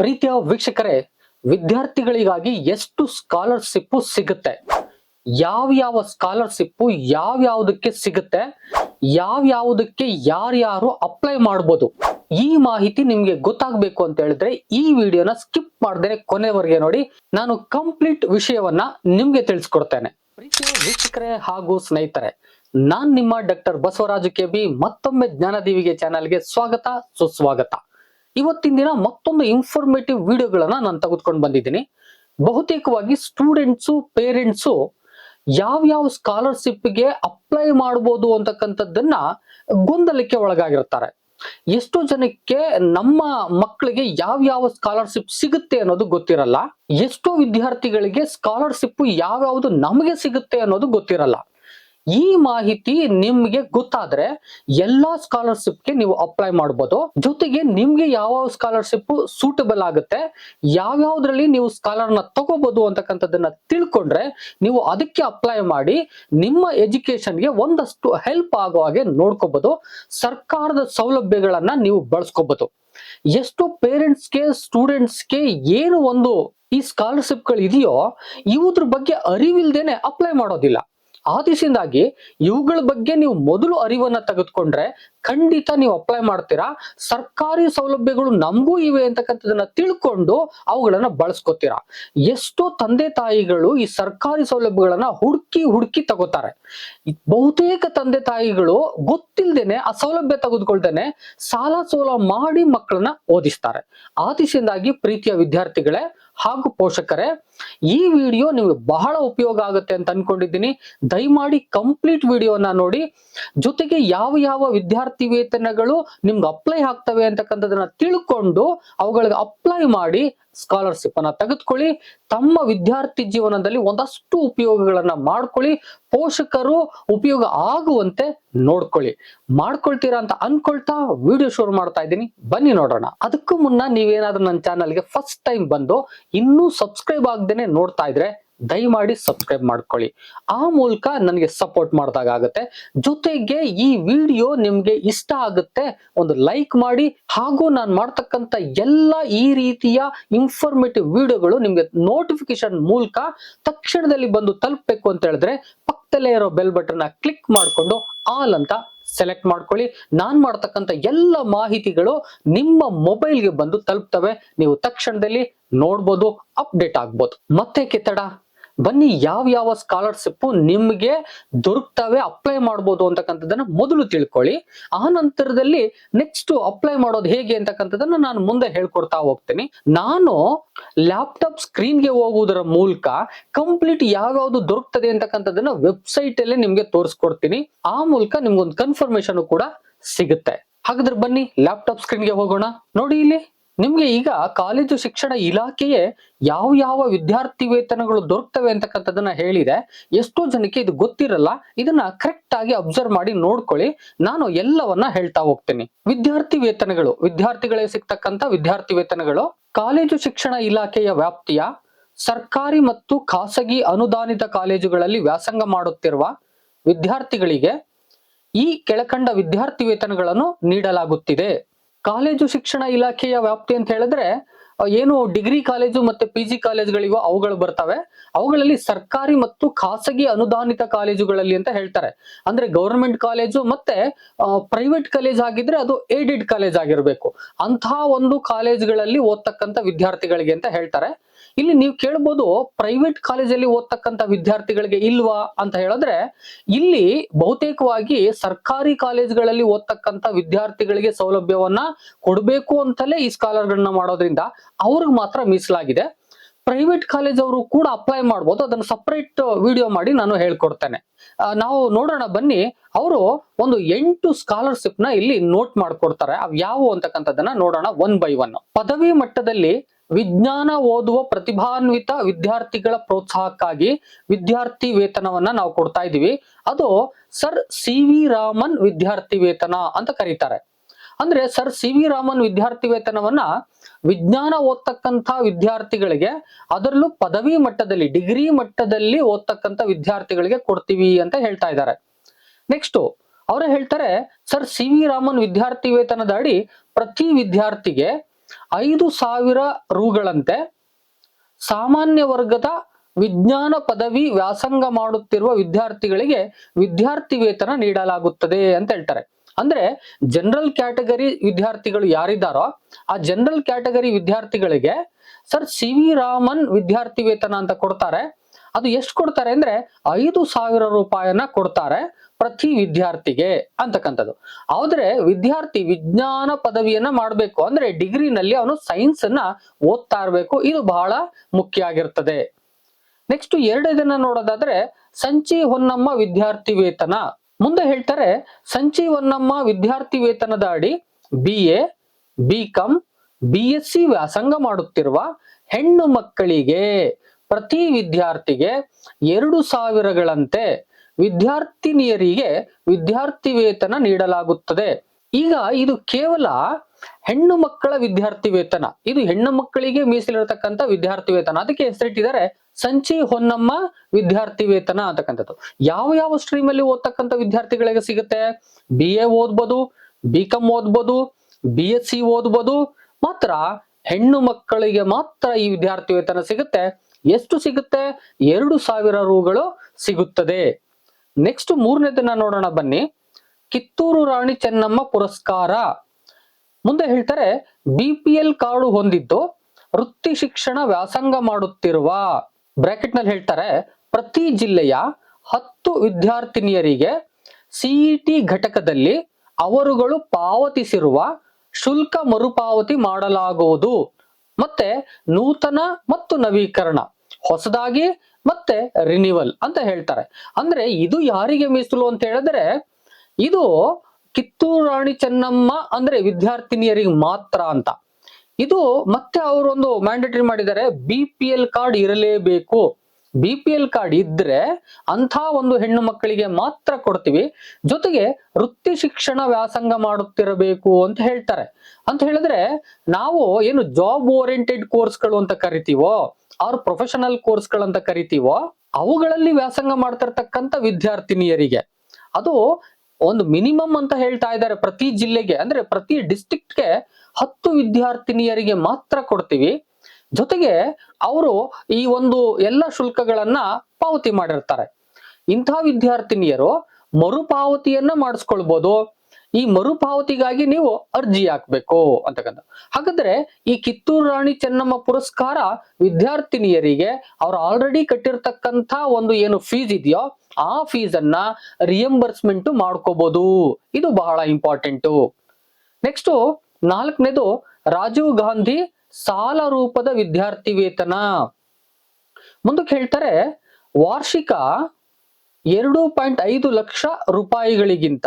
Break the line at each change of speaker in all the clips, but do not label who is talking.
ಪ್ರೀತಿಯ ವೀಕ್ಷಕರೇ, ವಿದ್ಯಾರ್ಥಿಗಳಿಗಾಗಿ ಎಷ್ಟು ಸ್ಕಾಲರ್ಶಿಪ್ ಸಿಗುತ್ತೆ? ಯಾವ ಯಾವ ಸ್ಕಾಲರ್ಶಿಪ್ ಯಾವ ಯಾವುದಕ್ಕೆ ಸಿಗುತ್ತೆ? ಯಾವ ಯಾವುದಕ್ಕೆ ಯಾರ್ಯಾರು ಅಪ್ಲೈ ಮಾಡ್ಬೋದು? ಈ ಮಾಹಿತಿ ನಿಮ್ಗೆ ಗೊತ್ತಾಗ್ಬೇಕು ಅಂತ ಹೇಳಿದ್ರೆ ಈ ವಿಡಿಯೋನ ಸ್ಕಿಪ್ ಮಾಡದೆ ಕೊನೆವರೆಗೆ ನೋಡಿ. ನಾನು ಕಂಪ್ಲೀಟ್ ವಿಷಯವನ್ನ ನಿಮ್ಗೆ ತಿಳಿಸ್ಕೊಡ್ತೇನೆ. ಪ್ರೀತಿಯ ವೀಕ್ಷಕರೇ ಹಾಗೂ ಸ್ನೇಹಿತರೆ, ನಾನ್ ನಿಮ್ಮ ಡಾಕ್ಟರ್ ಬಸವರಾಜು ಕೆ ಬಿ. ಮತ್ತೊಮ್ಮೆ ಜ್ಞಾನದೀವಿಗೆ ಚಾನೆಲ್ಗೆ ಸ್ವಾಗತ, ಸುಸ್ವಾಗತ. ಇವತ್ತಿನ ದಿನ ಮತ್ತೊಂದು ಇನ್ಫಾರ್ಮೇಟಿವ್ ವಿಡಿಯೋಗಳನ್ನ ನಾನು ತೆಗೆದುಕೊಂಡು ಬಂದಿದ್ದೀನಿ. ಬಹುತೇಕವಾಗಿ ಸ್ಟೂಡೆಂಟ್ಸು ಪೇರೆಂಟ್ಸು ಯಾವ ಯಾವ ಸ್ಕಾಲರ್ಶಿಪ್ಗೆ ಅಪ್ಲೈ ಮಾಡ್ಬೋದು ಅಂತಕ್ಕಂಥದ್ದನ್ನ ಗೊಂದಲಕ್ಕೆ ಒಳಗಾಗಿರ್ತಾರೆ. ಎಷ್ಟೋ ಜನಕ್ಕೆ ನಮ್ಮ ಮಕ್ಕಳಿಗೆ ಯಾವ ಯಾವ ಸ್ಕಾಲರ್ಶಿಪ್ ಸಿಗುತ್ತೆ ಅನ್ನೋದು ಗೊತ್ತಿರಲ್ಲ. ಎಷ್ಟೋ ವಿದ್ಯಾರ್ಥಿಗಳಿಗೆ ಸ್ಕಾಲರ್ಶಿಪ್ ಯಾವ್ಯಾವುದು ನಮಗೆ ಸಿಗುತ್ತೆ ಅನ್ನೋದು ಗೊತ್ತಿರಲ್ಲ. ಈ ಮಾಹಿತಿ ನಿಮ್ಗೆ ಗೊತ್ತಾದ್ರೆ ಎಲ್ಲಾ ಸ್ಕಾಲರ್ಶಿಪ್ಗೆ ನೀವು ಅಪ್ಲೈ ಮಾಡ್ಬೋದು. ಜೊತೆಗೆ ನಿಮ್ಗೆ ಯಾವ ಸ್ಕಾಲರ್ಶಿಪ್ ಸೂಟಬಲ್ ಆಗುತ್ತೆ, ಯಾವ್ಯಾವ್ದ್ರಲ್ಲಿ ನೀವು ಸ್ಕಾಲರ್ನ ತಗೋಬಹುದು ಅಂತಕ್ಕಂಥದ್ದನ್ನ ತಿಳ್ಕೊಂಡ್ರೆ ನೀವು ಅದಕ್ಕೆ ಅಪ್ಲೈ ಮಾಡಿ ನಿಮ್ಮ ಎಜುಕೇಶನ್ಗೆ ಒಂದಷ್ಟು ಹೆಲ್ಪ್ ಆಗೋ ಹಾಗೆ ನೋಡ್ಕೋಬಹುದು ಸರ್ಕಾರದ ಸೌಲಭ್ಯಗಳನ್ನ ನೀವು ಬಳಸ್ಕೋಬಹುದು ಎಷ್ಟು ಪೇರೆಂಟ್ಸ್ಗೆ ಸ್ಟೂಡೆಂಟ್ಸ್ಗೆ ಏನು ಒಂದು ಈ ಸ್ಕಾಲರ್ಶಿಪ್ಗಳು ಇದೆಯೋ ಇವುದ್ರ ಬಗ್ಗೆ ಅರಿವಿಲ್ದೇನೆ ಅಪ್ಲೈ ಮಾಡೋದಿಲ್ಲ. ಆ ದಿಶೆಯಿಂದಾಗಿ ಇವುಗಳ ಬಗ್ಗೆ ನೀವು ಮೊದಲು ಅರಿವನ್ನ ತೆಗೆದುಕೊಂಡ್ರೆ ಖಂಡಿತ ನೀವು ಅಪ್ಲೈ ಮಾಡ್ತೀರಾ? ಸರ್ಕಾರಿ ಸೌಲಭ್ಯಗಳು ನಮಗೂ ಇವೆ ಅಂತಕ್ಕಂಥದನ್ನ ತಿಳ್ಕೊಂಡು ಅವುಗಳನ್ನ ಬಳಸ್ಕೊತೀರಾ? ಎಷ್ಟೋ ತಂದೆ ತಾಯಿಗಳು ಈ ಸರ್ಕಾರಿ ಸೌಲಭ್ಯಗಳನ್ನ ಹುಡುಕಿ ಹುಡುಕಿ ತಗೋತಾರೆ. ಬಹುತೇಕ ತಂದೆ ತಾಯಿಗಳು ಗೊತ್ತಿಲ್ದೇನೆ ಆ ಸೌಲಭ್ಯ ತೆಗೆದುಕೊಳ್ದೇನೆ ಸಾಲ ಸೋಲ ಮಾಡಿ ಮಕ್ಕಳನ್ನ ಓದಿಸ್ತಾರೆ. ಆ ದಿಶೆಯಿಂದಾಗಿ ಪ್ರೀತಿಯ ವಿದ್ಯಾರ್ಥಿಗಳೇ ಹಾಗೂ ಪೋಷಕರೇ, ಈ ವಿಡಿಯೋ ನಿಮಗೆ ಬಹಳ ಉಪಯೋಗ ಆಗುತ್ತೆ ಅಂತ ಅನ್ಕೊಂಡಿದ್ದೀನಿ. ದಯಮಾಡಿ ಕಂಪ್ಲೀಟ್ ವಿಡಿಯೋನ ನೋಡಿ. ಜೊತೆಗೆ ಯಾವ ಯಾವ ವಿದ್ಯಾರ್ಥಿ ವೇತನಗಳು ನಿಮ್ಗೆ ಅಪ್ಲೈ ಆಗ್ತವೆ ಅಂತಕ್ಕಂಥದ್ದನ್ನ ತಿಳ್ಕೊಂಡು ಅವುಗಳಿಗೆ ಅಪ್ಲೈ ಮಾಡಿ ಸ್ಕಾಲರ್ಶಿಪ್ ಅನ್ನ ತೆಗೆದುಕೊಳ್ಳಿ. ತಮ್ಮ ವಿದ್ಯಾರ್ಥಿ ಜೀವನದಲ್ಲಿ ಒಂದಷ್ಟು ಉಪಯೋಗಗಳನ್ನ ಮಾಡ್ಕೊಳ್ಳಿ. ಪೋಷಕರು ಉಪಯೋಗ ಆಗುವಂತೆ ನೋಡ್ಕೊಳ್ಳಿ. ಮಾಡ್ಕೊಳ್ತೀರಾ ಅಂತ ಅನ್ಕೊಳ್ತಾ ವಿಡಿಯೋ ಶುರು ಮಾಡ್ತಾ ಇದ್ದೀನಿ. ಬನ್ನಿ ನೋಡೋಣ. ಅದಕ್ಕೂ ಮುನ್ನ ನೀವೇನಾದ್ರೂ ನನ್ನ ಚಾನಲ್ಗೆ ಫಸ್ಟ್ ಟೈಮ್ ಬಂದು ಇನ್ನೂ ಸಬ್ಸ್ಕ್ರೈಬ್ ಆಗದೇನೆ ನೋಡ್ತಾ ಇದ್ರೆ ದಯಮಾಡಿ ಸಬ್ಸ್ಕ್ರೈಬ್ ಮಾಡ್ಕೊಳ್ಳಿ. ಆ ಮೂಲಕ ನನಗೆ ಸಪೋರ್ಟ್ ಮಾಡಿದಾಗ ಆಗುತ್ತೆ. ಜೊತೆಗೆ ಈ ವಿಡಿಯೋ ನಿಮ್ಗೆ ಇಷ್ಟ ಆಗುತ್ತೆ, ಒಂದು ಲೈಕ್ ಮಾಡಿ, ಹಾಗೂ ನಾನು ಮಾಡ್ತಕ್ಕಂಥ ಎಲ್ಲ ಈ ರೀತಿಯ ಇನ್ಫಾರ್ಮೇಟಿವ್ ವಿಡಿಯೋಗಳು ನಿಮ್ಗೆ ನೋಟಿಫಿಕೇಶನ್ ಮೂಲಕ ತಕ್ಷಣದಲ್ಲಿ ಬಂದು ತಲುಪಬೇಕು ಅಂತ ಹೇಳಿದ್ರೆ, ಪಕ್ಕದಲ್ಲೇ ಇರೋ ಬೆಲ್ ಬಟನ್ ಕ್ಲಿಕ್ ಮಾಡಿಕೊಂಡು ಆಲ್ ಅಂತ ಸೆಲೆಕ್ಟ್ ಮಾಡ್ಕೊಳ್ಳಿ. ನಾನ್ ಮಾಡ್ತಕ್ಕಂಥ ಎಲ್ಲ ಮಾಹಿತಿಗಳು ನಿಮ್ಮ ಮೊಬೈಲ್ಗೆ ಬಂದು ತಲುಪ್ತವೆ. ನೀವು ತಕ್ಷಣದಲ್ಲಿ ನೋಡ್ಬೋದು ಅಪ್ಡೇಟ್ ಆಗ್ಬೋದು. ಮತ್ತೆ ಕೆತ್ತಡ ಬನ್ನಿ ಯಾವ ಯಾವ ಸ್ಕಾಲರ್ಶಿಪ್ ನಿಮ್ಗೆ ದೊರಕ್ತವೆ ಅಪ್ಲೈ ಮಾಡ್ಬೋದು ಅಂತಕ್ಕಂಥದ್ದನ್ನ ಮೊದಲು ತಿಳ್ಕೊಳ್ಳಿ. ಆ ನಂತರದಲ್ಲಿ ನೆಕ್ಸ್ಟ್ ಅಪ್ಲೈ ಮಾಡೋದು ಹೇಗೆ ಅಂತಕ್ಕಂಥದ್ದನ್ನ ನಾನು ಮುಂದೆ ಹೇಳ್ಕೊಡ್ತಾ ಹೋಗ್ತೀನಿ. ನಾನು ಲ್ಯಾಪ್ಟಾಪ್ ಸ್ಕ್ರೀನ್ಗೆ ಹೋಗುವುದರ ಮೂಲಕ ಕಂಪ್ಲೀಟ್ ಯಾವ್ಯಾವ್ದು ದೊರಕ್ತದೆ ಅಂತಕ್ಕಂಥದ್ದನ್ನ ವೆಬ್ಸೈಟ್ ಅಲ್ಲೇ ನಿಮ್ಗೆ ತೋರಿಸ್ಕೊಡ್ತೀನಿ. ಆ ಮೂಲಕ ನಿಮ್ಗೊಂದು ಕನ್ಫರ್ಮೇಶನ್ ಕೂಡ ಸಿಗುತ್ತೆ. ಹಾಗಾದ್ರೆ ಬನ್ನಿ ಲ್ಯಾಪ್ಟಾಪ್ ಸ್ಕ್ರೀನ್ಗೆ ಹೋಗೋಣ. ನೋಡಿ ಇಲ್ಲಿ. ನಿಮ್ಗೆ ಈಗ ಕಾಲೇಜು ಶಿಕ್ಷಣ ಇಲಾಖೆಯೇ ಯಾವ ಯಾವ ವಿದ್ಯಾರ್ಥಿ ವೇತನಗಳು ದೊರಕ್ತವೆ ಅಂತಕ್ಕಂಥದ್ದನ್ನ ಹೇಳಿದೆ. ಎಷ್ಟೋ ಜನಕ್ಕೆ ಇದು ಗೊತ್ತಿರಲ್ಲ. ಇದನ್ನ ಕರೆಕ್ಟ್ ಆಗಿ ಅಬ್ಸರ್ವ್ ಮಾಡಿ ನೋಡ್ಕೊಳ್ಳಿ. ನಾನು ಎಲ್ಲವನ್ನ ಹೇಳ್ತಾ ಹೋಗ್ತೀನಿ. ವಿದ್ಯಾರ್ಥಿ ವೇತನಗಳು ವಿದ್ಯಾರ್ಥಿಗಳಿಗೆ ಸಿಗ್ತಕ್ಕಂಥ ವಿದ್ಯಾರ್ಥಿ ವೇತನಗಳು ಕಾಲೇಜು ಶಿಕ್ಷಣ ಇಲಾಖೆಯ ವ್ಯಾಪ್ತಿಯ ಸರ್ಕಾರಿ ಮತ್ತು ಖಾಸಗಿ ಅನುದಾನಿತ ಕಾಲೇಜುಗಳಲ್ಲಿ ವ್ಯಾಸಂಗ ಮಾಡುತ್ತಿರುವ ವಿದ್ಯಾರ್ಥಿಗಳಿಗೆ ಈ ಕೆಳಕಂಡ ವಿದ್ಯಾರ್ಥಿ ವೇತನಗಳನ್ನು ನೀಡಲಾಗುತ್ತಿದೆ. ಕಾಲೇಜು ಶಿಕ್ಷಣ ಇಲಾಖೆಯ ವ್ಯಾಪ್ತಿ ಅಂತ ಹೇಳಿದ್ರೆ ಏನು ಡಿಗ್ರಿ ಕಾಲೇಜು ಮತ್ತೆ ಪಿ ಜಿ ಕಾಲೇಜುಗಳಿಗೂ ಅವುಗಳು ಬರ್ತವೆ. ಅವುಗಳಲ್ಲಿ ಸರ್ಕಾರಿ ಮತ್ತು ಖಾಸಗಿ ಅನುದಾನಿತ ಕಾಲೇಜುಗಳಲ್ಲಿ ಅಂತ ಹೇಳ್ತಾರೆ. ಅಂದ್ರೆ ಗೌರ್ಮೆಂಟ್ ಕಾಲೇಜು ಮತ್ತೆ ಪ್ರೈವೇಟ್ ಕಾಲೇಜ್ ಆಗಿದ್ರೆ ಅದು ಏಡೆಡ್ ಕಾಲೇಜ್ ಆಗಿರ್ಬೇಕು. ಅಂತಹ ಒಂದು ಕಾಲೇಜುಗಳಲ್ಲಿ ಓದ್ತಕ್ಕಂಥ ವಿದ್ಯಾರ್ಥಿಗಳಿಗೆ ಅಂತ ಹೇಳ್ತಾರೆ. ಇಲ್ಲಿ ನೀವು ಕೇಳ್ಬೋದು ಪ್ರೈವೇಟ್ ಕಾಲೇಜಲ್ಲಿ ಓದ್ತಕ್ಕಂಥ ವಿದ್ಯಾರ್ಥಿಗಳಿಗೆ ಇಲ್ವಾ ಅಂತ ಹೇಳಿದ್ರೆ, ಇಲ್ಲಿ ಬಹುತೇಕವಾಗಿ ಸರ್ಕಾರಿ ಕಾಲೇಜ್ಗಳಲ್ಲಿ ಓದ್ತಕ್ಕಂಥ ವಿದ್ಯಾರ್ಥಿಗಳಿಗೆ ಸೌಲಭ್ಯವನ್ನ ಕೊಡಬೇಕು ಅಂತಲೇ ಈ ಸ್ಕಾಲರ್ಗಳನ್ನ ಮಾಡೋದ್ರಿಂದ ಅವ್ರಿಗೆ ಮಾತ್ರ ಮೀಸಲಾಗಿದೆ. ಪ್ರೈವೇಟ್ ಕಾಲೇಜ್ ಅವರು ಕೂಡ ಅಪ್ಲೈ ಮಾಡ್ಬೋದು. ಅದನ್ನ ಸಪರೇಟ್ ವಿಡಿಯೋ ಮಾಡಿ ನಾನು ಹೇಳ್ಕೊಡ್ತೇನೆ. ನಾವು ನೋಡೋಣ, ಬನ್ನಿ. ಅವರು ಒಂದು ಎಂಟು ಸ್ಕಾಲರ್ಶಿಪ್ನ ಇಲ್ಲಿ ನೋಟ್ ಮಾಡ್ಕೊಡ್ತಾರೆ. ಅವ್ ಯಾವುವು ಅಂತಕ್ಕಂಥದ್ದನ್ನ ನೋಡೋಣ ಒನ್ ಬೈ ಒನ್ ಪದವಿ ಮಟ್ಟದಲ್ಲಿ ವಿಜ್ಞಾನ ಓದುವ ಪ್ರತಿಭಾನ್ವಿತ ವಿದ್ಯಾರ್ಥಿಗಳ ಪ್ರೋತ್ಸಾಹಕ್ಕಾಗಿ ವಿದ್ಯಾರ್ಥಿ ವೇತನವನ್ನ ನಾವು ಕೊಡ್ತಾ ಇದೀವಿ. ಅದು ಸರ್ ಸಿ ವಿ ರಾಮನ್ ವಿದ್ಯಾರ್ಥಿ ವೇತನ ಅಂತ ಕರೀತಾರೆ. ಅಂದ್ರೆ ಸರ್ ಸಿ ವಿ ರಾಮನ್ ವಿದ್ಯಾರ್ಥಿ ವೇತನವನ್ನ ವಿಜ್ಞಾನ ಓದ್ತಕ್ಕಂಥ ವಿದ್ಯಾರ್ಥಿಗಳಿಗೆ ಅದರಲ್ಲೂ ಪದವಿ ಮಟ್ಟದಲ್ಲಿ, ಡಿಗ್ರಿ ಮಟ್ಟದಲ್ಲಿ ಓದ್ತಕ್ಕಂಥ ವಿದ್ಯಾರ್ಥಿಗಳಿಗೆ ಕೊಡ್ತೀವಿ ಅಂತ ಹೇಳ್ತಾ ಇದ್ದಾರೆ. ನೆಕ್ಸ್ಟ್ ಅವರು ಹೇಳ್ತಾರೆ, ಸರ್, ಸಿ ವಿ ರಾಮನ್ ವಿದ್ಯಾರ್ಥಿ ವೇತನದ ಅಡಿ ಪ್ರತಿ ವಿದ್ಯಾರ್ಥಿಗೆ ಐದು ಸಾವಿರ ರುಗಳಂತೆ ಸಾಮಾನ್ಯ ವರ್ಗದ ವಿಜ್ಞಾನ ಪದವಿ ವ್ಯಾಸಂಗ ಮಾಡುತ್ತಿರುವ ವಿದ್ಯಾರ್ಥಿಗಳಿಗೆ ವಿದ್ಯಾರ್ಥಿ ವೇತನ ನೀಡಲಾಗುತ್ತದೆ ಅಂತ ಹೇಳ್ತಾರೆ. ಅಂದ್ರೆ ಜನರಲ್ ಕ್ಯಾಟಗರಿ ವಿದ್ಯಾರ್ಥಿಗಳು ಯಾರಿದ್ದಾರೋ ಆ ಜನರಲ್ ಕ್ಯಾಟಗರಿ ವಿದ್ಯಾರ್ಥಿಗಳಿಗೆ ಸರ್ ಸಿ ವಿ ರಾಮನ್ ವಿದ್ಯಾರ್ಥಿ ವೇತನ ಅಂತ ಕೊಡ್ತಾರೆ. ಅದು ಎಷ್ಟು ಕೊಡ್ತಾರೆ ಅಂದ್ರೆ ಐದು ಸಾವಿರ ರೂಪಾಯಿನ ಕೊಡ್ತಾರೆ. ಪ್ರತಿ ವಿದ್ಯಾರ್ಥಿಗೆ ಅಂತಕ್ಕಂಥದ್ದು. ಆದ್ರೆ ವಿದ್ಯಾರ್ಥಿ ವಿಜ್ಞಾನ ಪದವಿಯನ್ನ ಮಾಡಬೇಕು ಅಂದ್ರೆ ಡಿಗ್ರಿನಲ್ಲಿ ಅವನು ಸೈನ್ಸ್ ಅನ್ನ ಓದ್ತಾ ಇರಬೇಕು. ಇದು ಬಹಳ ಮುಖ್ಯ ಆಗಿರ್ತದೆ. ನೆಕ್ಸ್ಟ್ ಎರಡನೇದನ್ನ ನೋಡೋದಾದ್ರೆ ಸಂಚಿ ಹೊನ್ನಮ್ಮ ವಿದ್ಯಾರ್ಥಿ ವೇತನ. ಮುಂದೆ ಹೇಳ್ತಾರೆ ಸಂಚಿ ಹೊನ್ನಮ್ಮ ವಿದ್ಯಾರ್ಥಿ ವೇತನದ ಅಡಿ B A B com B S C ವ್ಯಾಸಂಗ ಮಾಡುತ್ತಿರುವ ಹೆಣ್ಣು ಮಕ್ಕಳಿಗೆ ಪ್ರತಿ ವಿದ್ಯಾರ್ಥಿಗೆ ಎರಡು ಸಾವಿರಗಳಂತೆ ವಿದ್ಯಾರ್ಥಿನಿಯರಿಗೆ ವಿದ್ಯಾರ್ಥಿ ವೇತನ ನೀಡಲಾಗುತ್ತದೆ. ಈಗ ಇದು ಕೇವಲ ಹೆಣ್ಣು ಮಕ್ಕಳ ವಿದ್ಯಾರ್ಥಿ ವೇತನ ಇದು ಹೆಣ್ಣು ಮಕ್ಕಳಿಗೆ ಮೀಸಲಿರತಕ್ಕಂತ ವಿದ್ಯಾರ್ಥಿ ವೇತನ ಅದಕ್ಕೆ ಹೆಸರಿಟ್ಟಿದ್ದಾರೆ ಸಂಚಿ ಹೊನ್ನಮ್ಮ ವಿದ್ಯಾರ್ಥಿ ವೇತನ ಅಂತಕ್ಕಂಥದ್ದು. ಯಾವ ಯಾವ ಸ್ಟ್ರೀಮ್ ಅಲ್ಲಿ ಓದ್ತಕ್ಕಂಥ ವಿದ್ಯಾರ್ಥಿಗಳಿಗೆ ಸಿಗುತ್ತೆ? ಬಿ ಎ ಓದ್ಬೋದು ಬಿ ಕಾಮ್ ಓದ್ಬೋದು ಬಿ ಎಸ್ ಸಿ ಓದ್ಬೋದು. ಮಾತ್ರ ಹೆಣ್ಣು ಮಕ್ಕಳಿಗೆ ಮಾತ್ರ ಈ ವಿದ್ಯಾರ್ಥಿ ವೇತನ ಸಿಗುತ್ತೆ. ಎಷ್ಟು ಸಿಗುತ್ತೆ? ಎರಡು ಸಾವಿರ ರೂಗಳು ಸಿಗುತ್ತದೆ. ನೆಕ್ಸ್ಟ್ ಮೂರನೇದನ್ನ ನೋಡೋಣ ಬನ್ನಿ. ಕಿತ್ತೂರು ರಾಣಿ ಚೆನ್ನಮ್ಮ ಪುರಸ್ಕಾರ. ಮುಂದೆ ಹೇಳ್ತಾರೆ ಬಿ ಪಿ ಎಲ್ ಕಾರ್ಡು ಹೊಂದಿದ್ದು ವೃತ್ತಿ ಶಿಕ್ಷಣ ವ್ಯಾಸಂಗ ಮಾಡುತ್ತಿರುವ. ಬ್ರಾಕೆಟ್ನಲ್ಲಿ ಹೇಳ್ತಾರೆ, ಪ್ರತಿ ಜಿಲ್ಲೆಯ ಹತ್ತು ವಿದ್ಯಾರ್ಥಿನಿಯರಿಗೆ ಸಿಇಟಿ ಘಟಕದಲ್ಲಿ ಅವರುಗಳು ಪಾವತಿಸಿರುವ ಶುಲ್ಕ ಮರುಪಾವತಿ ಮಾಡಲಾಗುವುದು. ಮತ್ತೆ ನೂತನ ಮತ್ತು ನವೀಕರಣ. ಹೊಸದಾಗಿ ಮತ್ತೆ ರಿನಿವಲ್ ಅಂತ ಹೇಳ್ತಾರೆ. ಅಂದ್ರೆ ಇದು ಯಾರಿಗೆ ಮೀಸಲು ಅಂತ ಹೇಳಿದ್ರೆ, ಇದು ಕಿತ್ತೂರು ರಾಣಿ ಚೆನ್ನಮ್ಮ ಅಂದ್ರೆ ವಿದ್ಯಾರ್ಥಿನಿಯರಿಗೆ ಮಾತ್ರ ಅಂತ. ಇದು ಮತ್ತೆ ಅವರೊಂದು ಮ್ಯಾಂಡೇಟರಿ ಮಾಡಿದ್ದಾರೆ ಬಿ ಪಿ ಎಲ್ ಕಾರ್ಡ್ ಇರಲೇಬೇಕು. ಬಿ ಪಿ ಎಲ್ ಕಾರ್ಡ್ ಇದ್ರೆ ಅಂಥ ಒಂದು ಹೆಣ್ಣು ಮಕ್ಕಳಿಗೆ ಮಾತ್ರ ಕೊಡ್ತೀವಿ. ಜೊತೆಗೆ ವೃತ್ತಿ ಶಿಕ್ಷಣ ವ್ಯಾಸಂಗ ಮಾಡುತ್ತಿರಬೇಕು ಅಂತ ಹೇಳ್ತಾರೆ. ಅಂತ ಹೇಳಿದ್ರೆ, ನಾವು ಏನು ಜಾಬ್ ಓರಿಯೆಂಟೆಡ್ ಕೋರ್ಸ್ಗಳು ಅಂತ ಕರಿತೀವೋ ಅವ್ರ ಪ್ರೊಫೆಷನಲ್ ಕೋರ್ಸ್ಗಳಂತ ಕರಿತೀವೋ, ಅವುಗಳಲ್ಲಿ ವ್ಯಾಸಂಗ ಮಾಡ್ತಿರ್ತಕ್ಕಂಥ ವಿದ್ಯಾರ್ಥಿನಿಯರಿಗೆ. ಅದು ಒಂದು ಮಿನಿಮಮ್ ಅಂತ ಹೇಳ್ತಾ ಇದ್ದಾರೆ ಪ್ರತಿ ಜಿಲ್ಲೆಗೆ. ಅಂದ್ರೆ ಪ್ರತಿ ಡಿಸ್ಟಿಕ್ಟ್ಗೆ ಹತ್ತು ವಿದ್ಯಾರ್ಥಿನಿಯರಿಗೆ ಮಾತ್ರ ಕೊಡ್ತೀವಿ. ಜೊತೆಗೆ ಅವರು ಈ ಒಂದು ಎಲ್ಲ ಶುಲ್ಕಗಳನ್ನ ಪಾವತಿ ಮಾಡಿರ್ತಾರೆ. ಇಂಥ ವಿದ್ಯಾರ್ಥಿನಿಯರು ಮರುಪಾವತಿಯನ್ನ ಮಾಡಿಸ್ಕೊಳ್ಬೋದು. ಈ ಮರುಪಾವತಿಗಾಗಿ ನೀವು ಅರ್ಜಿ ಹಾಕ್ಬೇಕು ಅಂತಕ್ಕಂಥ ಹಾಗಾದ್ರೆ ಈ ಕಿತ್ತೂರು ರಾಣಿ ಚೆನ್ನಮ್ಮ ಪುರಸ್ಕಾರ ವಿದ್ಯಾರ್ಥಿನಿಯರಿಗೆ ಅವ್ರು ಆಲ್ರೆಡಿ ಕಟ್ಟಿರ್ತಕ್ಕಂಥ ಒಂದು ಏನು ಫೀಸ್ ಇದೆಯೋ ಆ ಫೀಸ್ ಅನ್ನ ರಿಯಂಬರ್ಸ್ಮೆಂಟ್ ಮಾಡ್ಕೋಬಹುದು ಇದು ಬಹಳ ಇಂಪಾರ್ಟೆಂಟು ನೆಕ್ಸ್ಟ್ ನಾಲ್ಕನೇದು ರಾಜೀವ್ ಗಾಂಧಿ ಸಾಲ ರೂಪದ ವಿದ್ಯಾರ್ಥಿ ವೇತನ. ಮುಂದಕ್ಕೆ ಹೇಳ್ತಾರೆ, ವಾರ್ಷಿಕ ಎರಡು ಪಾಯಿಂಟ್ ಐದು ಲಕ್ಷ ರೂಪಾಯಿಗಳಿಗಿಂತ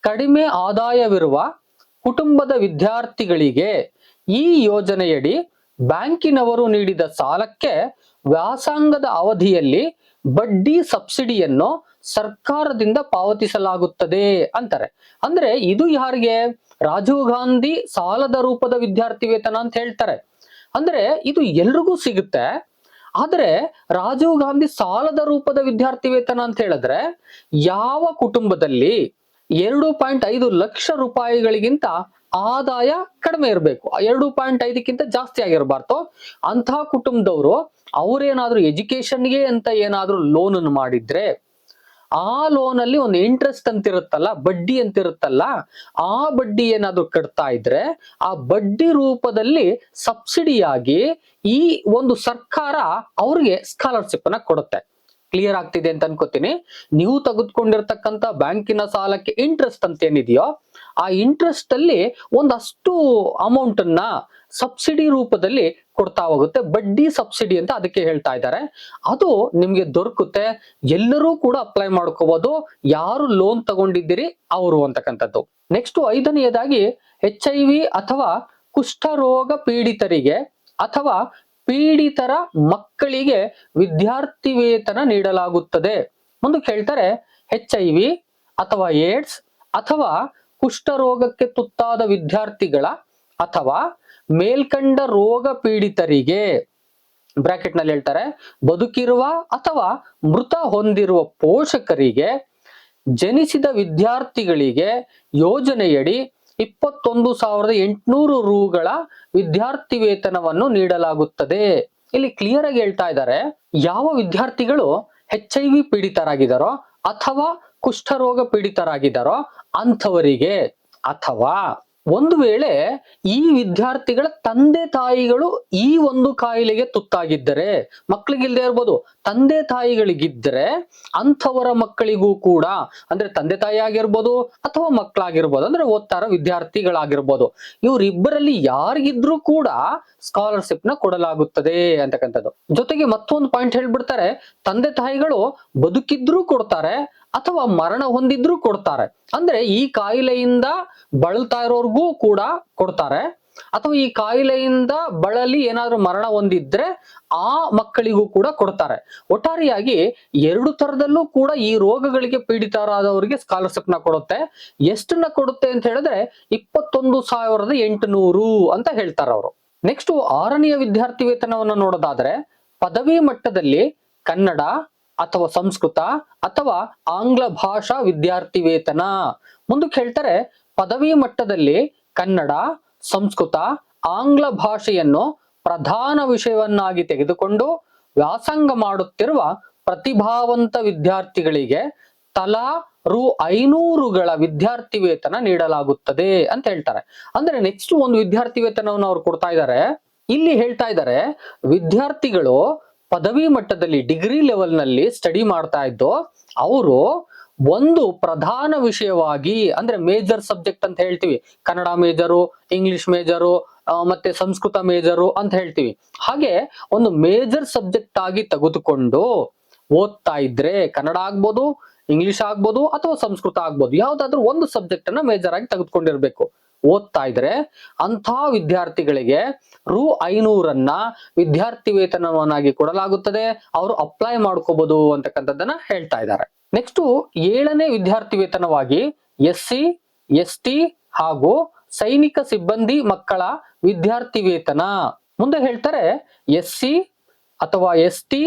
ಕಡಿಮೆ ಆದಾಯವಿರುವ ಕುಟುಂಬದ ವಿದ್ಯಾರ್ಥಿಗಳಿಗೆ ಈ ಯೋಜನೆಯಡಿ ಬ್ಯಾಂಕಿನವರು ನೀಡಿದ ಸಾಲಕ್ಕೆ ವ್ಯಾಸಂಗದ ಅವಧಿಯಲ್ಲಿ ಬಡ್ಡಿ ಸಬ್ಸಿಡಿಯನ್ನು ಸರ್ಕಾರದಿಂದ ಪಾವತಿಸಲಾಗುತ್ತದೆ ಅಂತಾರೆ. ಅಂದ್ರೆ ಇದು ಯಾರಿಗೆ? ರಾಜೀವ್ ಗಾಂಧಿ ಸಾಲದ ರೂಪದ ವಿದ್ಯಾರ್ಥಿ ವೇತನ ಅಂತ ಹೇಳ್ತಾರೆ. ಅಂದ್ರೆ ಇದು ಎಲ್ರಿಗೂ ಸಿಗುತ್ತೆ. ಆದರೆ ರಾಜೀವ್ ಗಾಂಧಿ ಸಾಲದ ರೂಪದ ವಿದ್ಯಾರ್ಥಿ ವೇತನ ಅಂತ ಹೇಳಿದ್ರೆ ಯಾವ ಕುಟುಂಬದಲ್ಲಿ ಎರಡು ಪಾಯಿಂಟ್ ಐದು ಲಕ್ಷ ರೂಪಾಯಿಗಳಿಗಿಂತ ಆದಾಯ ಕಡಿಮೆ ಇರಬೇಕು. ಎರಡು ಪಾಯಿಂಟ್ ಐದಕ್ಕಿಂತ ಜಾಸ್ತಿ ಆಗಿರಬಾರ್ದು. ಅಂತಹ ಕುಟುಂಬದವರು ಅವ್ರೇನಾದ್ರೂ ಎಜುಕೇಶನ್ಗೆ ಅಂತ ಏನಾದ್ರೂ ಲೋನ್ ಅನ್ನು ಮಾಡಿದ್ರೆ, ಆ ಲೋನ್ ಅಲ್ಲಿ ಒಂದು ಇಂಟ್ರೆಸ್ಟ್ ಅಂತ ಇರುತ್ತಲ್ಲ ಬಡ್ಡಿ ಅಂತ ಇರುತ್ತಲ್ಲ ಆ ಬಡ್ಡಿ ಏನಾದ್ರೂ ಕಟ್ತಾ ಇದ್ರೆ ಆ ಬಡ್ಡಿ ರೂಪದಲ್ಲಿ ಸಬ್ಸಿಡಿಯಾಗಿ ಈ ಒಂದು ಸರ್ಕಾರ ಅವ್ರಿಗೆ ಸ್ಕಾಲರ್ಶಿಪ್ ಅನ್ನ ಕೊಡುತ್ತೆ. ಕ್ಲಿಯರ್ ಆಗ್ತಿದೆ ಅಂತ ಅನ್ಕೋತೀನಿ. ನೀವು ತೆಗೆದುಕೊಂಡಿರ್ತಕ್ಕಂಥ ಬ್ಯಾಂಕಿನ ಸಾಲಕ್ಕೆ ಇಂಟ್ರೆಸ್ಟ್ ಅಂತ ಏನಿದೆಯೋ, ಆ ಇಂಟ್ರೆಸ್ಟ್ ಅಲ್ಲಿ ಒಂದಷ್ಟು ಅಮೌಂಟ್ ಅನ್ನ ಸಬ್ಸಿಡಿ ರೂಪದಲ್ಲಿ ಕೊಡ್ತಾ ಹೋಗುತ್ತೆ. ಬಡ್ಡಿ ಸಬ್ಸಿಡಿ ಅಂತ ಅದಕ್ಕೆ ಹೇಳ್ತಾ ಇದ್ದಾರೆ. ಅದು ನಿಮ್ಗೆ ದೊರಕುತ್ತೆ. ಎಲ್ಲರೂ ಕೂಡ ಅಪ್ಲೈ ಮಾಡ್ಕೋಬಹುದು ಯಾರು ಲೋನ್ ತಗೊಂಡಿದ್ದೀರಿ ಅವರು ಅಂತಕ್ಕಂಥದ್ದು. ನೆಕ್ಸ್ಟ್ ಐದನೆಯದಾಗಿ ಎಚ್ ಐ ವಿ ಅಥವಾ ಕುಷ್ಠರೋಗ ಪೀಡಿತರಿಗೆ ಅಥವಾ ಪೀಡಿತರ ಮಕ್ಕಳಿಗೆ ವಿದ್ಯಾರ್ಥಿ ವೇತನ ನೀಡಲಾಗುತ್ತದೆ. ಮುಂದೆ ಕೇಳ್ತಾರೆ ಎಚ್ ಐ ವಿ ಅಥವಾ ಏಡ್ಸ್ ಅಥವಾ ಕುಷ್ಠರೋಗಕ್ಕೆ ತುತ್ತಾದ ವಿದ್ಯಾರ್ಥಿಗಳ ಅಥವಾ ಮೇಲ್ಕಂಡ ರೋಗ ಪೀಡಿತರಿಗೆ ಬ್ರಾಕೆಟ್ನಲ್ಲಿ ಹೇಳ್ತಾರೆ, ಬದುಕಿರುವ ಅಥವಾ ಮೃತ ಹೊಂದಿರುವ ಪೋಷಕರಿಗೆ ಜನಿಸಿದ ವಿದ್ಯಾರ್ಥಿಗಳಿಗೆ ಯೋಜನೆಯಡಿ ಇಪ್ಪತ್ತೊಂದು ಸಾವಿರದ ಎಂಟುನೂರು ರೂಗಳ ವಿದ್ಯಾರ್ಥಿ ವೇತನವನ್ನು ನೀಡಲಾಗುತ್ತದೆ. ಇಲ್ಲಿ ಕ್ಲಿಯರ್ ಆಗಿ ಹೇಳ್ತಾ ಇದ್ದಾರೆ, ಯಾವ ವಿದ್ಯಾರ್ಥಿಗಳು ಎಚ್ ಐ ವಿ ಪೀಡಿತರಾಗಿದ್ದಾರೋ ಅಥವಾ ಕುಷ್ಠರೋಗ ಪೀಡಿತರಾಗಿದ್ದಾರೋ ಅಂಥವರಿಗೆ ಅಥವಾ ಒಂದು ವೇಳೆ ಈ ವಿದ್ಯಾರ್ಥಿಗಳ ತಂದೆ ತಾಯಿಗಳು ಈ ಒಂದು ಕಾಯಿಲೆಗೆ ತುತ್ತಾಗಿದ್ದರೆ ಮಕ್ಕಳಿಗಿಲ್ದೇ ಇರ್ಬೋದು, ತಂದೆ ತಾಯಿಗಳಿಗಿದ್ರೆ ಅಂಥವರ ಮಕ್ಕಳಿಗೂ ಕೂಡ, ಅಂದ್ರೆ ತಂದೆ ತಾಯಿ ಆಗಿರ್ಬೋದು ಅಥವಾ ಮಕ್ಕಳಾಗಿರ್ಬೋದು, ಅಂದ್ರೆ ಓದ್ತಾರ ವಿದ್ಯಾರ್ಥಿಗಳಾಗಿರ್ಬೋದು, ಇವರಿಬ್ಬರಲ್ಲಿ ಯಾರಿಗಿದ್ರೂ ಕೂಡ ಸ್ಕಾಲರ್ಶಿಪ್ನ ಕೊಡಲಾಗುತ್ತದೆ ಅಂತಕ್ಕಂಥದ್ದು. ಜೊತೆಗೆ ಮತ್ತೊಂದು ಪಾಯಿಂಟ್ ಹೇಳ್ಬಿಡ್ತಾರೆ, ತಂದೆ ತಾಯಿಗಳು ಬದುಕಿದ್ರೂ ಕೊಡ್ತಾರೆ ಅಥವಾ ಮರಣ ಹೊಂದಿದ್ರೂ ಕೊಡ್ತಾರೆ. ಅಂದ್ರೆ ಈ ಕಾಯಿಲೆಯಿಂದ ಬಳಲ್ತಾ ಇರೋರ್ಗೂ ಕೂಡ ಕೊಡ್ತಾರೆ. ಅಥವಾ ಈ ಕಾಯಿಲೆಯಿಂದ ಬಳಲಿ ಏನಾದ್ರೂ ಮರಣ ಹೊಂದಿದ್ರೆ ಆ ಮಕ್ಕಳಿಗೂ ಕೂಡ ಕೊಡ್ತಾರೆ. ಒಟ್ಟಾರೆಯಾಗಿ ಎರಡು ತರದಲ್ಲೂ ಕೂಡ ಈ ರೋಗಗಳಿಗೆ ಪೀಡಿತರಾದವರಿಗೆ ಸ್ಕಾಲರ್ಶಿಪ್ನ ಕೊಡುತ್ತೆ. ಎಷ್ಟನ್ನ ಕೊಡುತ್ತೆ ಅಂತ ಹೇಳಿದ್ರೆ ಇಪ್ಪತ್ತೊಂದು ಸಾವಿರದ ಎಂಟುನೂರು ಅಂತ ಹೇಳ್ತಾರೆ ಅವರು. ನೆಕ್ಸ್ಟ್ ಆರನೆಯ ವಿದ್ಯಾರ್ಥಿ ವೇತನವನ್ನು ನೋಡೋದಾದ್ರೆ ಪದವಿ ಮಟ್ಟದಲ್ಲಿ ಕನ್ನಡ ಅಥವಾ ಸಂಸ್ಕೃತ ಅಥವಾ ಆಂಗ್ಲ ಭಾಷಾ ವಿದ್ಯಾರ್ಥಿ ವೇತನ ಮುಂದಕ್ಕೆ ಹೇಳ್ತಾರೆ ಪದವಿ ಮಟ್ಟದಲ್ಲಿ ಕನ್ನಡ, ಸಂಸ್ಕೃತ, ಆಂಗ್ಲ ಭಾಷೆಯನ್ನು ಪ್ರಧಾನ ವಿಷಯವನ್ನಾಗಿ ತೆಗೆದುಕೊಂಡು ವ್ಯಾಸಂಗ ಮಾಡುತ್ತಿರುವ ಪ್ರತಿಭಾವಂತ ವಿದ್ಯಾರ್ಥಿಗಳಿಗೆ ತಲಾ ರು ಐನೂರುಗಳ ವಿದ್ಯಾರ್ಥಿ ವೇತನ ನೀಡಲಾಗುತ್ತದೆ ಅಂತ ಹೇಳ್ತಾರೆ. ಅಂದ್ರೆ ನೆಕ್ಸ್ಟ್ ಒಂದು ವಿದ್ಯಾರ್ಥಿ ವೇತನವನ್ನು ಅವ್ರು ಕೊಡ್ತಾ ಇದ್ದಾರೆ. ಇಲ್ಲಿ ಹೇಳ್ತಾ ಇದ್ದಾರೆ, ವಿದ್ಯಾರ್ಥಿಗಳು ಪದವಿ ಮಟ್ಟದಲ್ಲಿ ಡಿಗ್ರಿ ಲೆವೆಲ್ನಲ್ಲಿ ಸ್ಟಡಿ ಮಾಡ್ತಾ ಇದ್ದು, ಅವರು ಒಂದು ಪ್ರಧಾನ ವಿಷಯವಾಗಿ, ಅಂದ್ರೆ ಮೇಜರ್ ಸಬ್ಜೆಕ್ಟ್ ಅಂತ ಹೇಳ್ತೀವಿ. ಕನ್ನಡ ಮೇಜರು, ಇಂಗ್ಲಿಷ್ ಮೇಜರು ಮತ್ತೆ ಸಂಸ್ಕೃತ ಮೇಜರು ಅಂತ ಹೇಳ್ತೀವಿ. ಹಾಗೆ ಒಂದು ಮೇಜರ್ ಸಬ್ಜೆಕ್ಟ್ ಆಗಿ ತೆಗೆದುಕೊಂಡು ಓದ್ತಾ ಇದ್ರೆ ಕನ್ನಡ ಆಗ್ಬೋದು, ಇಂಗ್ಲಿಷ್ ಆಗ್ಬೋದು ಅಥವಾ ಸಂಸ್ಕೃತ ಆಗ್ಬೋದು, ಯಾವ್ದಾದ್ರು ಒಂದು ಸಬ್ಜೆಕ್ಟ್ ಅನ್ನ ಮೇಜರ್ ಆಗಿ ತೆಗೆದುಕೊಂಡಿರ್ಬೇಕು. ಓದ್ತಾ ಇದ್ರೆ ಅಂಥ ವಿದ್ಯಾರ್ಥಿಗಳಿಗೆ ರು ಐನೂರನ್ನ ವಿದ್ಯಾರ್ಥಿ ವೇತನವನ್ನಾಗಿ ಕೊಡಲಾಗುತ್ತದೆ. ಅವರು ಅಪ್ಲೈ ಮಾಡ್ಕೋಬಹುದು ಅಂತಕ್ಕಂಥದ್ದನ್ನ ಹೇಳ್ತಾ ಇದ್ದಾರೆ. ನೆಕ್ಸ್ಟ್ ಏಳನೇ ವಿದ್ಯಾರ್ಥಿ ವೇತನವಾಗಿ ಎಸ್ ಸಿ ಹಾಗೂ ಸೈನಿಕ ಸಿಬ್ಬಂದಿ ಮಕ್ಕಳ ವಿದ್ಯಾರ್ಥಿ ವೇತನ. ಮುಂದೆ ಹೇಳ್ತಾರೆ ಎಸ್ ಸಿ ಅಥವಾ ಎಸ್ ಟಿ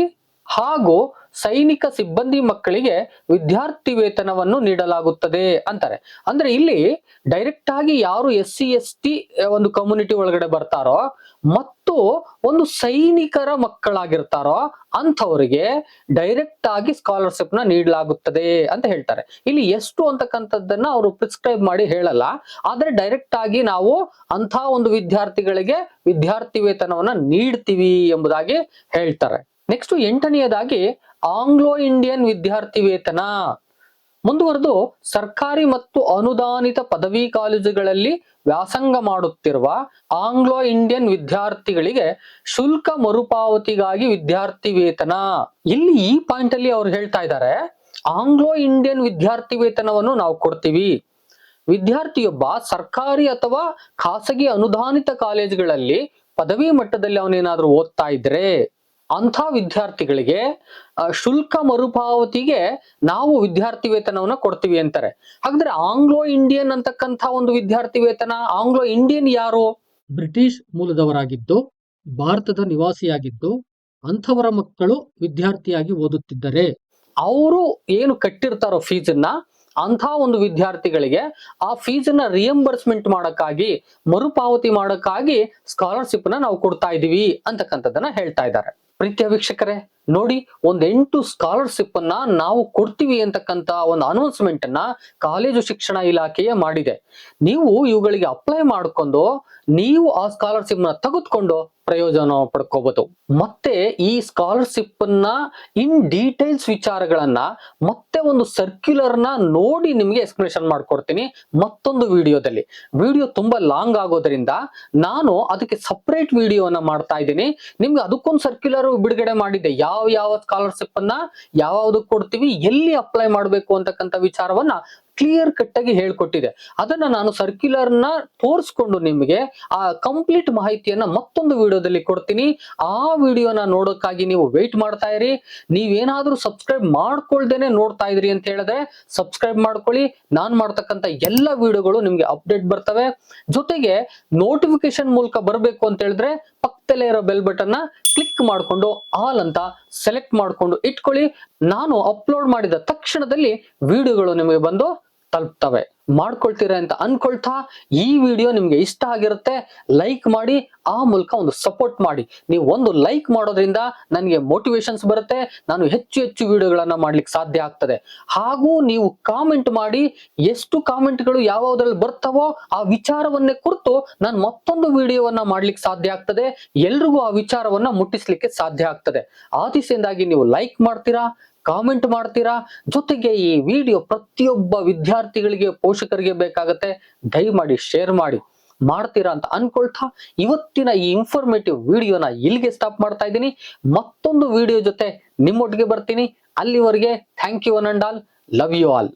ಹಾಗೂ ಸೈನಿಕ ಸಿಬ್ಬಂದಿ ಮಕ್ಕಳಿಗೆ ವಿದ್ಯಾರ್ಥಿ ವೇತನವನ್ನು ನೀಡಲಾಗುತ್ತದೆ ಅಂತಾರೆ. ಅಂದ್ರೆ ಇಲ್ಲಿ ಡೈರೆಕ್ಟ್ ಆಗಿ ಯಾರು ಎಸ್ ಸಿ, ಎಸ್ ಟಿ ಒಂದು ಕಮ್ಯುನಿಟಿ ಒಳಗಡೆ ಬರ್ತಾರೋ, ಮತ್ತು ಒಂದು ಸೈನಿಕರ ಮಕ್ಕಳಾಗಿರ್ತಾರೋ, ಅಂಥವರಿಗೆ ಡೈರೆಕ್ಟ್ ಆಗಿ ಸ್ಕಾಲರ್ಶಿಪ್ನ ನೀಡಲಾಗುತ್ತದೆ ಅಂತ ಹೇಳ್ತಾರೆ. ಇಲ್ಲಿ ಎಷ್ಟು ಅಂತಕ್ಕಂಥದ್ದನ್ನ ಅವರು ಪ್ರಿಸ್ಕ್ರೈಬ್ ಮಾಡಿ ಹೇಳಲ್ಲ. ಆದ್ರೆ ಡೈರೆಕ್ಟ್ ಆಗಿ ನಾವು ಅಂಥ ಒಂದು ವಿದ್ಯಾರ್ಥಿಗಳಿಗೆ ವಿದ್ಯಾರ್ಥಿ ವೇತನವನ್ನ ನೀಡ್ತೀವಿ ಎಂಬುದಾಗಿ ಹೇಳ್ತಾರೆ. ನೆಕ್ಸ್ಟ್ ಎಂಟನೆಯದಾಗಿ ಆಂಗ್ಲೋ ಇಂಡಿಯನ್ ವಿದ್ಯಾರ್ಥಿ ವೇತನ ಮುಂದುವರೆದು ಸರ್ಕಾರಿ ಮತ್ತು ಅನುದಾನಿತ ಪದವಿ ಕಾಲೇಜುಗಳಲ್ಲಿ ವ್ಯಾಸಂಗ ಮಾಡುತ್ತಿರುವ ಆಂಗ್ಲೋ ಇಂಡಿಯನ್ ವಿದ್ಯಾರ್ಥಿಗಳಿಗೆ ಶುಲ್ಕ ಮರುಪಾವತಿಗಾಗಿ ವಿದ್ಯಾರ್ಥಿ ವೇತನ ಇಲ್ಲಿ ಈ ಪಾಯಿಂಟ್ ಅಲ್ಲಿ ಅವ್ರು ಹೇಳ್ತಾ ಇದ್ದಾರೆ ಆಂಗ್ಲೋ ಇಂಡಿಯನ್ ವಿದ್ಯಾರ್ಥಿ ವೇತನವನ್ನು ನಾವು ಕೊಡ್ತೀವಿ. ವಿದ್ಯಾರ್ಥಿಯೊಬ್ಬ ಸರ್ಕಾರಿ ಅಥವಾ ಖಾಸಗಿ ಅನುದಾನಿತ ಕಾಲೇಜುಗಳಲ್ಲಿ ಪದವಿ ಮಟ್ಟದಲ್ಲಿ ಅವನೇನಾದ್ರೂ ಓದ್ತಾ ಇದ್ರೆ ಅಂಥ ವಿದ್ಯಾರ್ಥಿಗಳಿಗೆ ಶುಲ್ಕ ಮರುಪಾವತಿಗೆ ನಾವು ವಿದ್ಯಾರ್ಥಿ ವೇತನವನ್ನ ಕೊಡ್ತೀವಿ ಅಂತಾರೆ. ಹಾಗಾದ್ರೆ ಆಂಗ್ಲೋ ಇಂಡಿಯನ್ ಅಂತಕ್ಕಂಥ ಒಂದು ವಿದ್ಯಾರ್ಥಿ ವೇತನ ಆಂಗ್ಲೋ ಇಂಡಿಯನ್ ಯಾರು? ಬ್ರಿಟಿಷ್ ಮೂಲದವರಾಗಿದ್ದು ಭಾರತದ ನಿವಾಸಿಯಾಗಿದ್ದು ಅಂಥವರ ಮಕ್ಕಳು ವಿದ್ಯಾರ್ಥಿಯಾಗಿ ಓದುತ್ತಿದ್ದರೆ. ಅವರು ಏನು ಕಟ್ಟಿರ್ತಾರೋ ಫೀಸನ್ನ ಅಂಥ ಒಂದು ವಿದ್ಯಾರ್ಥಿಗಳಿಗೆ ಆ ಫೀಸನ್ನ ರಿಯಂಬರ್ಸ್ಮೆಂಟ್ ಮಾಡಕ್ಕಾಗಿ ಮರುಪಾವತಿ ಮಾಡಕ್ಕಾಗಿ ಸ್ಕಾಲರ್ಶಿಪ್ನ ನಾವು ಕೊಡ್ತಾ ಇದೀವಿ ಅಂತಕ್ಕಂಥದ್ದನ್ನ ಹೇಳ್ತಾ ಇದ್ದಾರೆ. ಪ್ರೀತಿಯ ವೀಕ್ಷಕರೇ ನೋಡಿ ಒಂದ್ ಎಂಟು ಸ್ಕಾಲರ್ಶಿಪ್ ಅನ್ನ ನಾವು ಕೊಡ್ತೀವಿ ಅಂತಕ್ಕಂತ ಒಂದು ಅನೌನ್ಸ್ಮೆಂಟ್ ಅನ್ನ ಕಾಲೇಜು ಶಿಕ್ಷಣ ಇಲಾಖೆಯೇ ಮಾಡಿದೆ. ನೀವು ಇವುಗಳಿಗೆ ಅಪ್ಲೈ ಮಾಡ್ಕೊಂಡು, ನೀವು ಆ ಸ್ಕಾಲರ್ಶಿಪ್ನ ತೆಗೆದುಕೊಂಡು ಪ್ರಯೋಜನ ಪಡ್ಕೋಬಹುದು ಮತ್ತೆ ಈ ಸ್ಕಾಲರ್ಶಿಪ್ ಅನ್ನ ಇನ್ ಡೀಟೇಲ್ಸ್ ವಿಚಾರಗಳನ್ನ ಮತ್ತೆ ಒಂದು ಸರ್ಕ್ಯುಲರ್ನ ನೋಡಿ ನಿಮ್ಗೆ ಎಕ್ಸ್ಪ್ಲನೇಷನ್ ಮಾಡ್ಕೊಡ್ತೀನಿ ಮತ್ತೊಂದು ವಿಡಿಯೋದಲ್ಲಿ. ವಿಡಿಯೋ ತುಂಬಾ ಲಾಂಗ್ ಆಗೋದ್ರಿಂದ ನಾನು ಅದಕ್ಕೆ ಸಪರೇಟ್ ವಿಡಿಯೋನ ಮಾಡ್ತಾ ಇದ್ದೀನಿ. ನಿಮ್ಗೆ ಅದಕ್ಕೊಂದು ಸರ್ಕ್ಯುಲರ್ ಬಿಡುಗಡೆ ಮಾಡಿದ್ದೆ. ಯಾವ ಯಾವ ಸ್ಕಾಲರ್ಶಿಪ್ ಅನ್ನ ಯಾವ್ದಕ್ಕೆ ಕೊಡ್ತೀವಿ, ಎಲ್ಲಿ ಅಪ್ಲೈ ಮಾಡಬೇಕು ಅಂತಕ್ಕಂಥ ವಿಚಾರವನ್ನ ಕ್ಲಿಯರ್ ಕಟ್ ಆಗಿ ಹೇಳ್ಕೊಟ್ಟಿದೆ. ಅದನ್ನ ನಾನು ಸರ್ಕ್ಯುಲರ್ನ ತೋರಿಸ್ಕೊಂಡು ನಿಮಗೆ ಆ ಕಂಪ್ಲೀಟ್ ಮಾಹಿತಿಯನ್ನ ಮತ್ತೊಂದು ವಿಡಿಯೋದಲ್ಲಿ ಕೊಡ್ತೀನಿ. ಆ ವಿಡಿಯೋನ ನೋಡೋಕ್ಕಾಗಿ ನೀವು ವೆಯ್ಟ್ ಮಾಡ್ತಾ ಇರಿ. ನೀವೇನಾದ್ರೂ ಸಬ್ಸ್ಕ್ರೈಬ್ ಮಾಡ್ಕೊಳ್ದೇನೆ ನೋಡ್ತಾ ಇದ್ರಿ ಅಂತ ಹೇಳಿದ್ರೆ ಸಬ್ಸ್ಕ್ರೈಬ್ ಮಾಡ್ಕೊಳ್ಳಿ. ನಾನ್ ಮಾಡ್ತಕ್ಕಂಥ ಎಲ್ಲ ವಿಡಿಯೋಗಳು ನಿಮ್ಗೆ ಅಪ್ಡೇಟ್ ಬರ್ತವೆ. ಜೊತೆಗೆ ನೋಟಿಫಿಕೇಶನ್ ಮೂಲಕ ಬರಬೇಕು ಅಂತ ಹೇಳಿದ್ರೆ ಪಕ್ಕದಲ್ಲೇ ಇರೋ ಬೆಲ್ ಬಟನ್ ಕ್ಲಿಕ್ ಮಾಡ್ಕೊಂಡು ಆಲ್ ಅಂತ ಸೆಲೆಕ್ಟ್ ಮಾಡ್ಕೊಂಡು ಇಟ್ಕೊಳ್ಳಿ. ನಾನು ಅಪ್ಲೋಡ್ ಮಾಡಿದ ತಕ್ಷಣದಲ್ಲಿ ವಿಡಿಯೋಗಳು ನಿಮಗೆ ಬಂದು ತಲುಪ್ತವೆ. ಮಾಡ್ಕೊಳ್ತೀರಾ ಅಂತ ಅನ್ಕೊಳ್ತಾ ಈ ವಿಡಿಯೋ ನಿಮ್ಗೆ ಇಷ್ಟ ಆಗಿರುತ್ತೆ, ಲೈಕ್ ಮಾಡಿ, ಆ ಮೂಲಕ ಒಂದು ಸಪೋರ್ಟ್ ಮಾಡಿ. ನೀವು ಒಂದು ಲೈಕ್ ಮಾಡೋದ್ರಿಂದ ನನಗೆ ಮೋಟಿವೇಶನ್ಸ್ ಬರುತ್ತೆ, ನಾನು ಹೆಚ್ಚು ಹೆಚ್ಚು ವಿಡಿಯೋಗಳನ್ನ ಮಾಡ್ಲಿಕ್ಕೆ ಸಾಧ್ಯ ಆಗ್ತದೆ. ಹಾಗೂ ನೀವು ಕಾಮೆಂಟ್ ಮಾಡಿ, ಎಷ್ಟು ಕಾಮೆಂಟ್ಗಳು ಯಾವ್ದ್ರಲ್ಲಿ ಬರ್ತಾವೋ ಆ ವಿಚಾರವನ್ನೇ ಕುರಿತು ನಾನು ಮತ್ತೊಂದು ವಿಡಿಯೋವನ್ನ ಮಾಡ್ಲಿಕ್ಕೆ ಸಾಧ್ಯ ಆಗ್ತದೆ. ಎಲ್ರಿಗೂ ಆ ವಿಚಾರವನ್ನ ಮುಟ್ಟಿಸ್ಲಿಕ್ಕೆ ಸಾಧ್ಯ ಆಗ್ತದೆ. ಆ ನೀವು ಲೈಕ್ ಮಾಡ್ತೀರಾ ಕಾಮೆಂಟ್ ಮಾಡ್ತೀರಾ? ಜೊತೆಗೆ ಈ ವಿಡಿಯೋ ಪ್ರತಿಯೊಬ್ಬ ವಿದ್ಯಾರ್ಥಿಗಳಿಗೆ, ಪೋಷಕರಿಗೆ ಬೇಕಾಗತ್ತೆ. ದಯಮಾಡಿ ಶೇರ್ ಮಾಡಿ. ಮಾಡ್ತೀರಾ ಅಂತ ಅನ್ಕೊಳ್ತಾ ಇವತ್ತಿನ ಈ ಇನ್ಫಾರ್ಮೇಟಿವ್ ವಿಡಿಯೋನ ಇಲ್ಲಿಗೆ ಸ್ಟಾಪ್ ಮಾಡ್ತಾ ಇದ್ದೀನಿ. ಮತ್ತೊಂದು ವಿಡಿಯೋ ಜೊತೆ ನಿಮ್ಮೊಟ್ಟಿಗೆ ಬರ್ತೀನಿ. ಅಲ್ಲಿವರೆಗೆ thank you one and all love you all